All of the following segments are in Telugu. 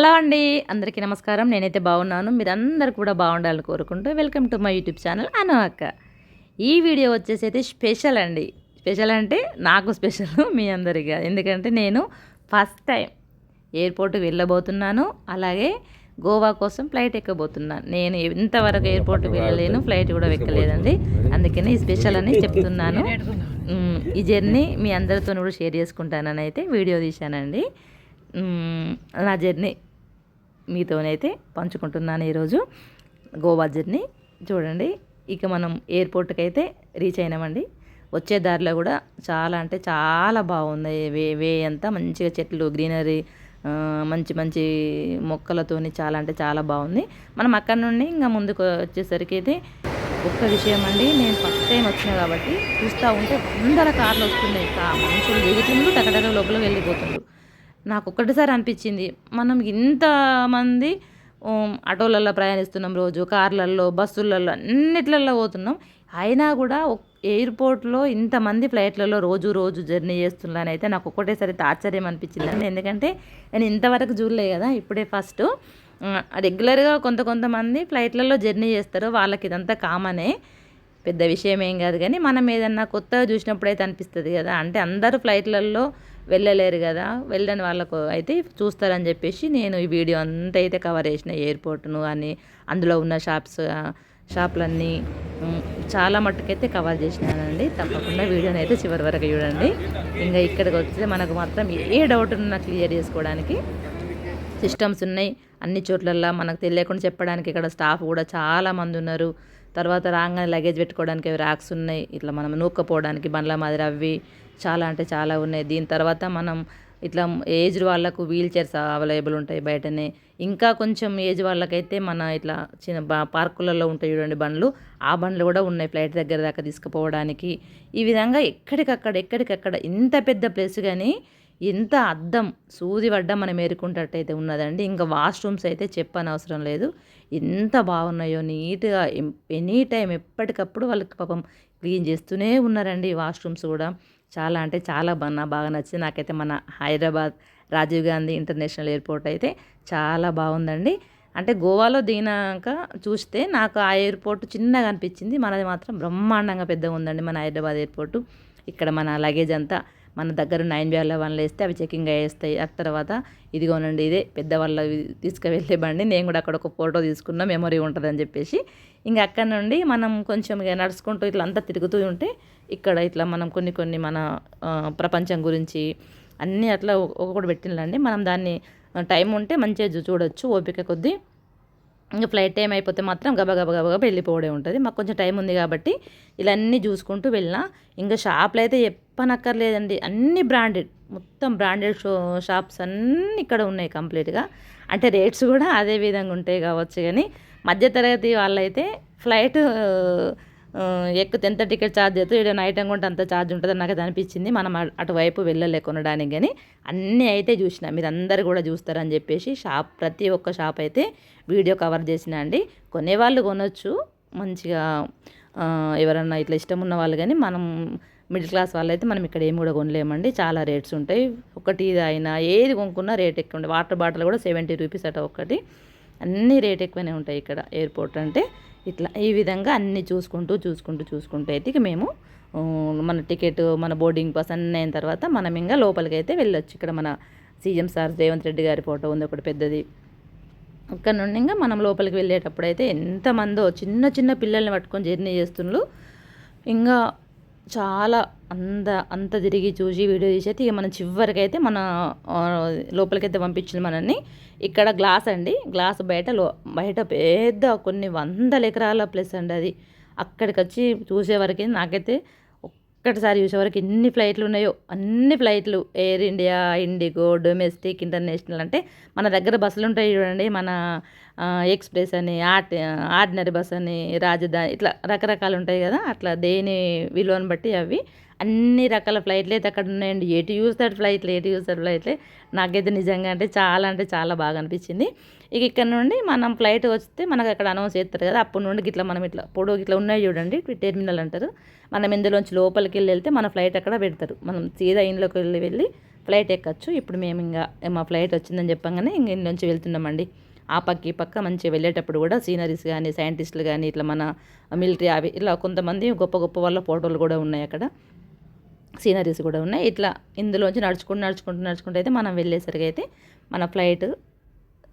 హలో అండి అందరికీ నమస్కారం. నేనైతే బాగున్నాను. మీరందరూ కూడా బాగుండాలని కోరుకుంటూ welcome to my YouTube channel Anu అక్క. ఈ వీడియో వచ్చేసి అయితే స్పెషల్ అండి. స్పెషల్ అంటే నాకు స్పెషల్ మీ అందరిగా ఎందుకంటే నేను ఫస్ట్ టైం ఎయిర్పోర్ట్కి వెళ్ళబోతున్నాను. అలాగే గోవా కోసం ఫ్లైట్ ఎక్కబోతున్నాను. నేను ఇంతవరకు ఎయిర్పోర్ట్కి వెళ్ళలేను ఫ్లైట్ కూడా ఎక్కలేదండి అందుకని ఈ స్పెషల్ అని చెప్తున్నాను. ఈ జర్నీ మీ అందరితో కూడా షేర్ చేసుకుంటానని అయితే వీడియో తీశానండి. నా జర్నీ మీతోనైతే పంచుకుంటున్నాను ఈరోజు. గోవా జర్నీ. చూడండి ఇక మనం ఎయిర్పోర్ట్కి అయితే రీచ్ అయినామండి. వచ్చే దారిలో కూడా చాలా అంటే చాలా బాగుంది. వే వే అంతా మంచిగా చెట్లు గ్రీనరీ మంచి మంచి మొక్కలతోని చాలా అంటే చాలా బాగుంది. మనం అక్కడ నుండి ఇంకా ముందుకు వచ్చేసరికి అయితే ఒక్క విషయం అండి నేను ఫస్ట్ టైం వచ్చినా కాబట్టి చూస్తూ ఉంటే అందరూ కార్లు వస్తున్నాయి. మనుషులు దిగుతుండ్రు టకటక లోపల వెళ్ళిపోతుండ్రు. నాకు ఒక్కటిసారి అనిపించింది. మనం ఇంతమంది ఆటోలలో ప్రయాణిస్తున్నాం రోజు కార్లల్లో బస్సులలో అన్నిట్లలో పోతున్నాం. అయినా కూడా ఎయిర్పోర్ట్లో ఇంతమంది ఫ్లైట్లలో రోజు రోజు జర్నీ చేస్తున్నాను అయితే నాకు ఒక్కటేసారి ఆశ్చర్యం అనిపించిందండి. ఎందుకంటే నేను ఇంతవరకు చూడలే కదా ఇప్పుడే ఫస్ట్. రెగ్యులర్గా కొంత కొంతమంది ఫ్లైట్లలో జర్నీ చేస్తారు. వాళ్ళకి ఇదంతా కామనే. పెద్ద విషయం ఏం కాదు కానీ మనం ఏదన్నా కొత్తగా చూసినప్పుడైతే అనిపిస్తుంది కదా. అంటే అందరూ ఫ్లైట్లలో వెళ్ళలేరు కదా వెళ్ళని వాళ్ళకు అయితే చూస్తారని చెప్పేసి నేను ఈ వీడియో అంతా అయితే కవర్ చేసిన ఎయిర్పోర్ట్ను అని అందులో ఉన్న షాప్స్ షాపులన్నీ చాలా మట్టుకైతే కవర్ చేసినానండి. తప్పకుండా వీడియోని అయితే చివరి వరకు చూడండి. ఇంకా ఇక్కడికి వస్తే మనకు మాత్రం ఏ డౌట్ ఉన్నా క్లియర్ చేసుకోవడానికి సిస్టమ్స్ ఉన్నాయి. అన్ని చోట్లల్లో మనకు తెలియకుండా చెప్పడానికి ఇక్కడ స్టాఫ్ కూడా చాలా మంది ఉన్నారు. తర్వాత రాగానే లగేజ్ పెట్టుకోవడానికి అవి ర్యాక్స్ ఉన్నాయి. ఇట్లా మనం నూక్కపోవడానికి బండ్ల మాదిరి అవి చాలా అంటే చాలా ఉన్నాయి. దీని తర్వాత మనం ఇట్లా ఏజ్ వాళ్ళకు వీల్ చైర్స్ అవైలబుల్ ఉంటాయి బయటనే. ఇంకా కొంచెం ఏజ్ వాళ్ళకైతే మన ఇట్లా చిన్న బా పార్కులలో ఉంటాయి చూడండి బండ్లు. ఆ బండ్లు కూడా ఉన్నాయి ఫ్లైట్ దగ్గర దాకా తీసుకుపోవడానికి. ఈ విధంగా ఎక్కడికక్కడ ఎక్కడికక్కడ ఇంత పెద్ద ప్లేస్ కానీ ఎంత అద్దం సూది పడ్డ మనం ఏరుకుంటట్టయితే ఉన్నదండి. ఇంకా వాష్రూమ్స్ అయితే చెప్పనవసరం లేదు. ఎంత బాగున్నాయో నీట్గా ఎనీ టైం ఎప్పటికప్పుడు వాళ్ళకి పాపం క్లీన్ చేస్తూనే ఉన్నారండి వాష్రూమ్స్ కూడా. చాలా అంటే చాలా బాగా బాగా నచ్చింది. నాకైతే మన హైదరాబాద్ రాజీవ్ గాంధీ ఇంటర్నేషనల్ ఎయిర్పోర్ట్ అయితే చాలా బాగుందండి. అంటే గోవాలో దిగినాక చూస్తే నాకు ఆ ఎయిర్పోర్ట్ చిన్నగా అనిపించింది. మనది మాత్రం బ్రహ్మాండంగా పెద్దగా ఉందండి మన హైదరాబాద్ ఎయిర్పోర్టు. ఇక్కడ మన లగేజ్ అంతా మన దగ్గర నైన్ వేల వన్లు వేస్తే అవి చెకింగ్ అయ్యేస్తాయి ఆ తర్వాత ఇదిగోనండి ఇదే పెద్దవాళ్ళు తీసుకువెళ్ళే బండి నేను కూడా అక్కడ ఒక ఫోటో తీసుకున్న మెమరీ ఉంటుందని చెప్పేసి. ఇంకా అక్కడ నుండి మనం కొంచెం ఇక నడుచుకుంటూ ఇట్లా అంతా తిరుగుతూ ఉంటే ఇక్కడ ఇట్లా మనం కొన్ని కొన్ని మన ప్రపంచం గురించి అన్నీ అట్లా ఒక్కొక్కటి పెట్టిందండి మనం దాన్ని టైం ఉంటే మంచిగా చూ- చూడొచ్చు ఓపిక కొద్దీ. ఇంకా ఫ్లైట్ టైం అయిపోతే మాత్రం గబ గబ వెళ్ళిపోవడే ఉంటుంది. మాకు కొంచెం టైం ఉంది కాబట్టి ఇలా అన్నీ చూసుకుంటూ వెళ్ళినా ఇంకా షాప్లు అయితే చెప్పనక్కర్లేదండి. అన్ని బ్రాండెడ్ మొత్తం బ్రాండెడ్ షో షాప్స్ అన్నీ ఇక్కడ ఉన్నాయి కంప్లీట్గా. అంటే రేట్స్ కూడా అదే విధంగా ఉంటాయి కావచ్చు కానీ మధ్యతరగతి వాళ్ళైతే ఫ్లైట్ ఎక్కువ ఎంత టికెట్ ఛార్జ్ అవుతుందో ఏదైనా ఐటమ్ కొంటే అంత ఛార్జ్ ఉంటుందని నాకు అనిపించింది. మనం అటువైపు వెళ్ళలే కొనడానికి కానీ అన్నీ అయితే చూసిన. మీరు అందరు కూడా చూస్తారని చెప్పేసి షాప్ ప్రతి ఒక్క షాప్ అయితే వీడియో కవర్ చేసిన అండి. కొనేవాళ్ళు కొనొచ్చు. మంచిగా ఎవరన్నా ఇట్లా ఇష్టం ఉన్న వాళ్ళు కానీ మనం మిడిల్ క్లాస్ వాళ్ళు అయితే మనం ఇక్కడ ఏమి కూడా కొనలేమండి. చాలా రేట్స్ ఉంటాయి. ఒకటి ఇది అయినా ఏది కొనుక్కున్నా రేట్ ఎక్కువ ఉంటుంది వాటర్ బాటిల్ కూడా సెవెంటీ రూపీస్ అట ఒకటి. అన్నీ రేట్ ఎక్కువనే ఉంటాయి ఇక్కడ ఎయిర్పోర్ట్ అంటే. ఇట్లా ఈ విధంగా అన్నీ చూసుకుంటూ చూసుకుంటూ చూసుకుంటూ అయితే ఇక మేము మన టికెట్ మన బోర్డింగ్ పాస్ అన్నీ అయిన తర్వాత మనం ఇంకా లోపలికి అయితే వెళ్ళొచ్చు. ఇక్కడ మన సీఎం సార్ రేవంత్ రెడ్డి గారి ఫోటో ఉంది ఒకటి పెద్దది. అక్కడ నుండి ఇంకా మనం లోపలికి వెళ్ళేటప్పుడు అయితే ఎంతమందో చిన్న చిన్న పిల్లల్ని పట్టుకొని జర్నీ చేస్తుండ్రు ఇంకా చాలా అంత అంత తిరిగి చూసి వీడియో తీసి అయితే ఇక మనం చివరికైతే అయితే మన లోపలికైతే పంపించింది మనల్ని. ఇక్కడ గ్లాస్ అండి. గ్లాస్ బయట లో బయట పెద్ద కొన్ని వందల ఎకరాల ప్లేస్ అండి అది. అక్కడికి వచ్చి చూసేవరకు నాకైతే ఒక్కటిసారి చూసేవరకు ఎన్ని ఫ్లైట్లు ఉన్నాయో అన్ని ఫ్లైట్లు. Air India IndiGo domestic international అంటే మన దగ్గర బస్సులు ఉంటాయి చూడండి. మన ఎక్స్ప్రెస్ అని ఆర్ట్ ఆర్డినరీ బస్ అని రాజధాని ఇట్లా రకరకాలు ఉంటాయి కదా. అట్లా దేని విలువను బట్టి అవి అన్ని రకాల ఫ్లైట్లు అయితే అక్కడ ఉన్నాయండి ఎటు చూస్తాడు ఫ్లైట్లు ఎటు చూస్తాడు ఫ్లైట్లే. నాకైతే నిజంగా అంటే చాలా అంటే చాలా బాగా అనిపించింది. ఇక ఇక్కడ నుండి మనం ఫ్లైట్ వస్తే మనకు అక్కడ అనౌన్స్ చేస్తారు కదా అప్పటి నుండి ఇట్లా మనం ఇట్లా పొడవు ఇట్లా ఉన్నాయి చూడండి టెర్మినల్ అంటారు. మనం ఇందులోంచి లోపలికి వెళ్ళి వెళ్తే మన ఫ్లైట్ అక్కడ పెడతారు. మనం సీదా ఇంట్లోకి వెళ్ళి వెళ్ళి ఫ్లైట్ ఎక్కచ్చు. ఇప్పుడు మేము ఇంకా మా ఫ్లైట్ వచ్చిందని చెప్పంగానే ఇంక ఇంటి వెళ్తున్నామండి. ఆ పక్క ఈ పక్క మంచిగా వెళ్ళేటప్పుడు కూడా సీనరీస్ కానీ సైంటిస్టులు కానీ ఇట్లా మన మిలిటరీ అవి ఇలా కొంతమంది గొప్ప గొప్ప వాళ్ళ ఫోటోలు కూడా ఉన్నాయి అక్కడ. సీనరీస్ కూడా ఉన్నాయి ఇట్లా ఇందులోంచి నడుచుకుంటూ నడుచుకుంటూ నడుచుకుంటూ అయితే మనం వెళ్ళేసరికి అయితే మన ఫ్లైట్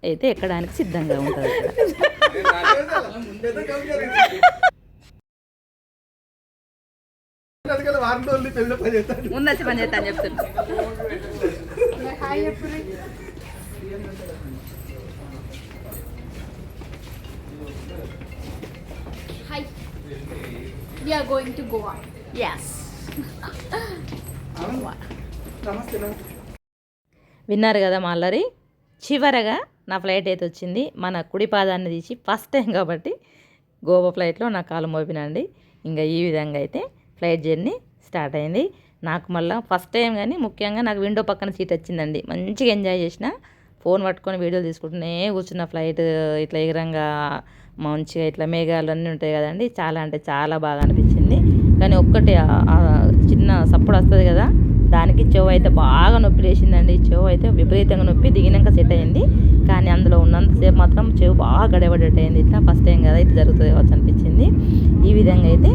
అయితే ఎక్కడానికి సిద్ధంగా ఉంటుంది ఇక్కడ ముందు వచ్చి పని చేస్తా అని చెప్తున్నా Hi. We are going to Goa. Yes విన్నారు కదా మా అల్లరి చివరగా నా ఫ్లైట్ అయితే వచ్చింది. మన కుడి పాదాన్ని తీసి ఫస్ట్ టైం కాబట్టి గోవా ఫ్లైట్లో నా కాలు మోపినండి. ఇంకా ఈ విధంగా అయితే ఫ్లైట్ జర్నీ స్టార్ట్ అయింది. నాకు మళ్ళీ ఫస్ట్ టైం కానీ ముఖ్యంగా నాకు విండో పక్కన సీట్ వచ్చిందండి. మంచిగా ఎంజాయ్ చేసిన ఫోన్ పట్టుకొని వీడియోలు తీసుకుంటూనే కూర్చున్న ఫ్లైట్ ఇట్లా ఎగరంగా మంచిగా ఇట్లా మేఘాలు అన్నీ ఉంటాయి కదండి. చాలా అంటే చాలా బాగా అనిపించింది. కానీ ఒక్కటి చిన్న సప్పుడు వస్తుంది కదా దానికి చెవు అయితే బాగా నొప్పి లేచిందండి. చెవు అయితే విపరీతంగా నొప్పి దిగినాక సెట్ అయింది. కానీ అందులో ఉన్నంతసేపు మాత్రం చెవు బాగా గడబడేట్ అయింది. ఇట్లా ఫస్ట్ టైం కదా ఇది జరుగుతుంది కావచ్చు అనిపించింది. ఈ విధంగా అయితే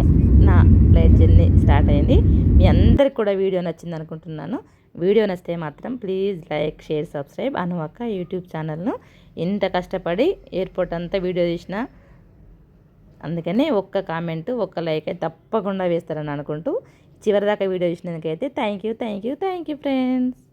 నా ఫ్లైట్ జర్నీ స్టార్ట్ అయింది. మీ అందరికి కూడా వీడియో నచ్చింది అనుకుంటున్నాను. వీడియో నచ్చితే మాత్రం ప్లీజ్ లైక్ షేర్ సబ్స్క్రైబ్. అనువక్క యూట్యూబ్ ఛానల్ను ఇంత కష్టపడి ఎయిర్పోర్ట్ అంతా వీడియో తీసిన అందుకనే ఒక్క కామెంట్ ఒక్క లైక్ అయితే తప్పకుండా వేస్తారని అనుకుంటూ చివరిదాకా video చూసినందుకైతే thank you thank you thank you friends